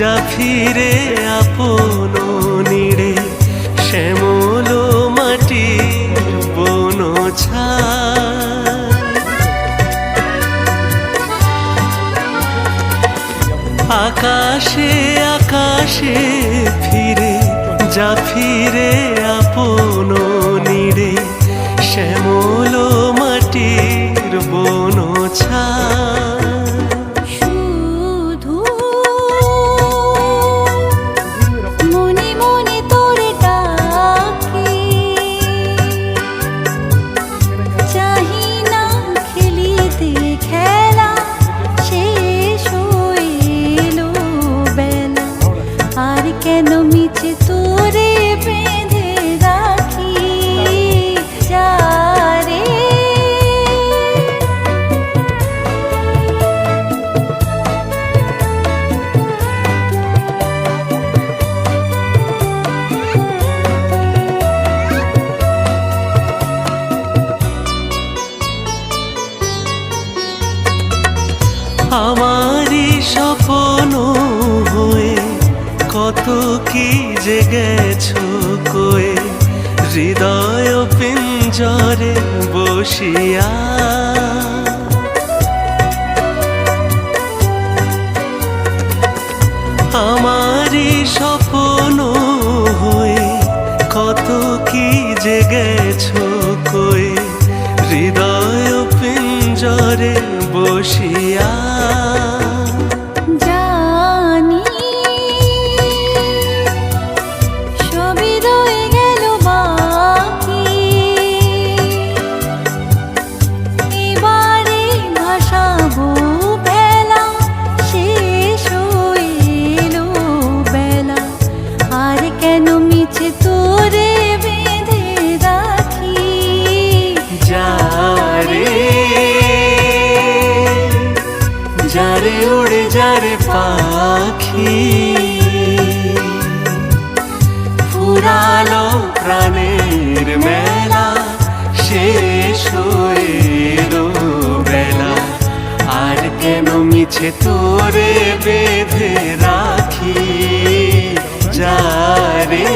যা ফিরে আপন নিড়ে শ্যামল মাটির বন আকাশে আকাশে ফিরে যা ফিরে হৃদয় পিঞ্জরে বসিয়া। আমারই স্বপ্ন হয়ে কত কি যে কয়ে হৃদয় পিঞ্জরে বসিয়া। উড়ে যারে পাখি ফুরালো প্রাণের মেলা শেষ হয়ে বেলা আর কেন মিছে তোরে বেঁধে রাখি যারে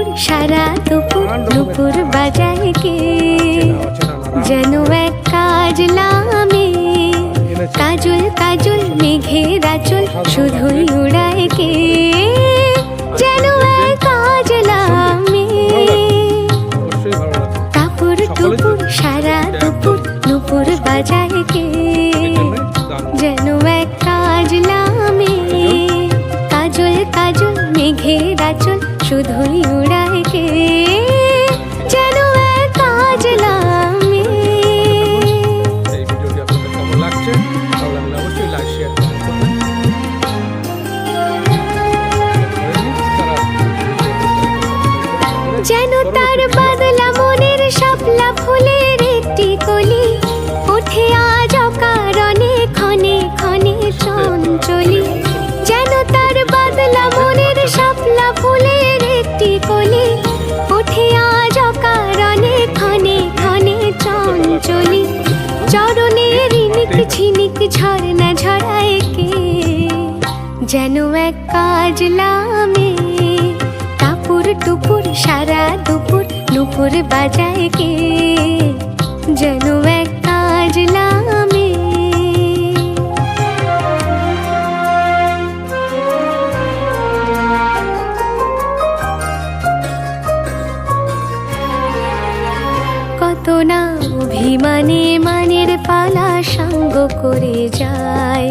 টুপুর সারা দুপুর দুপুর বাজায় কে? যেন এক কাজ লামে কাজল কাজল মেঘের আচল শুধুই উড়ায় কে? যেন কাজ লামে অবশ্যই ভালো লাগছে টাপুর টুপুর সারা দুপুর দুপুর বাজায় কে? যেন এক কাজ নামে, কাজল কাজল মেঘের আচল শুধুই উড়ায় যেন কাজ নামে। এই ভিডিওটি আপনাদের কেমন লাগছে ভালো লাগলে অবশ্যই লাইক শেয়ার করবেন। যেন তার বাদলা মনের শাপলা ফুলের একটি কলি ওঠে মেঘ ঝর্ণা ঝরায় কে যেন এক কাজলা মেয়ে টাপুর টুপুর সারা দুপুর নুপুর বাজায় কে যেন এক কাজ কাজলা কত না অভিমানে মানের পালা লামে করে যায়।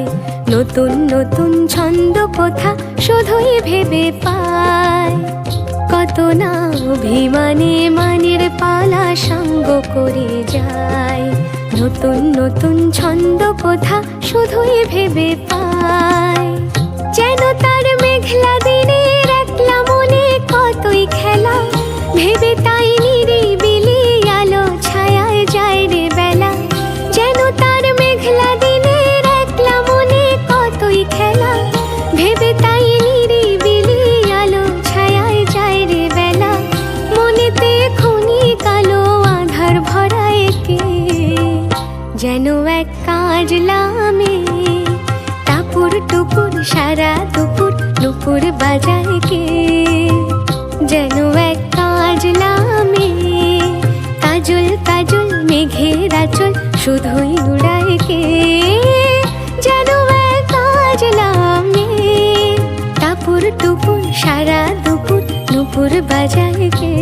নতুন নতুন ছন্দ কথা শুধুই ভেবে পায়। কত না অভিমানে মানের পালা সঙ্গ করে যায়। নতুন নতুন ছন্দ কথা শুধুই ভেবে পায়। যেন তার মেঘলা দিনের একলা মনে কতই খেলা, ভেবে তাই বাজায় যেন এক কাজ নামে কাজল কাজল মেঘের আচল শুধুই উড়ায় কে যেন এক কাজ নামে টাপুর সারা দুপুর নুপুর বাজায় কে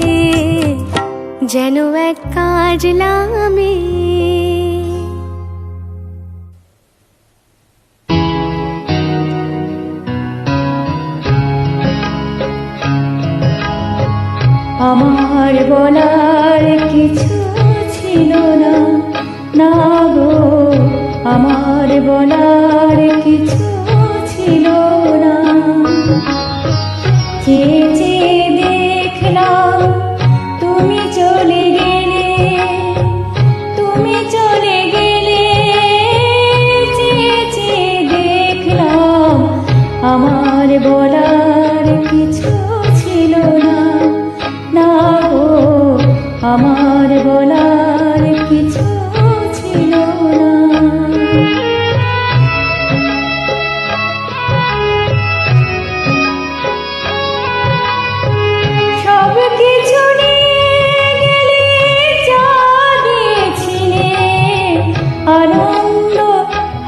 যেন এক কাজ নামে আমার বলার কিছু ছিল না। না গো, আমার বলার কিছু ছিল না। চেয়ে চেয়ে দেখলাম তুমি চলে গেলে, তুমি চলে গেলে চেয়ে চেয়ে দেখলাম আমার বলার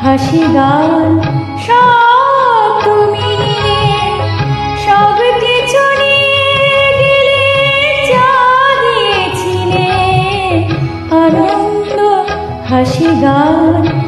হাসি গান। সব তুমি সব কিছু আনন্দ হাসি গান।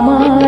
আমার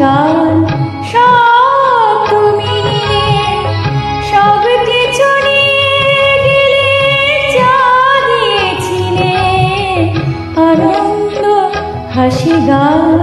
গান সব তুমি নিয়ে সব কিছু নিয়ে গেলে হাসি গান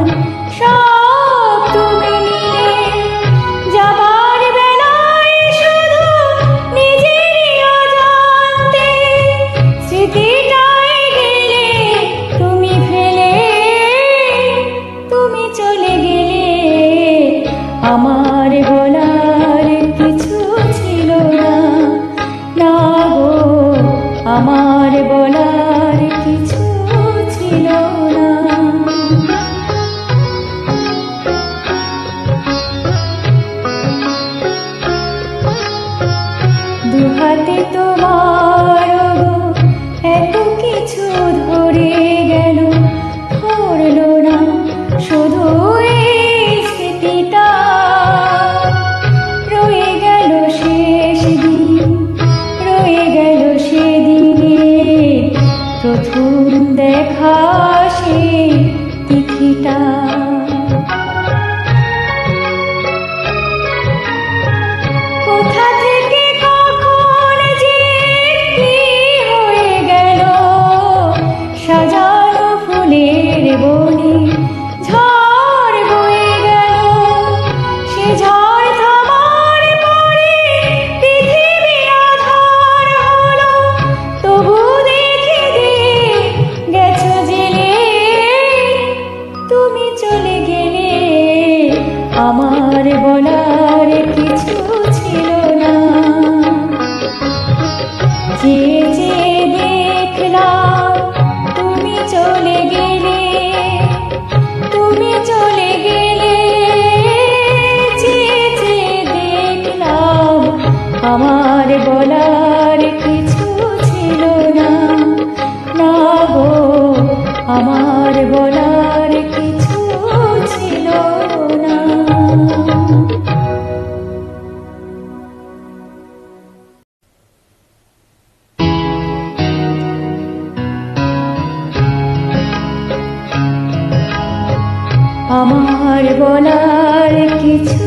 আমার বলার কিছু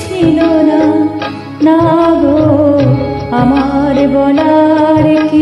ছিল না। না গো আমার বলার কি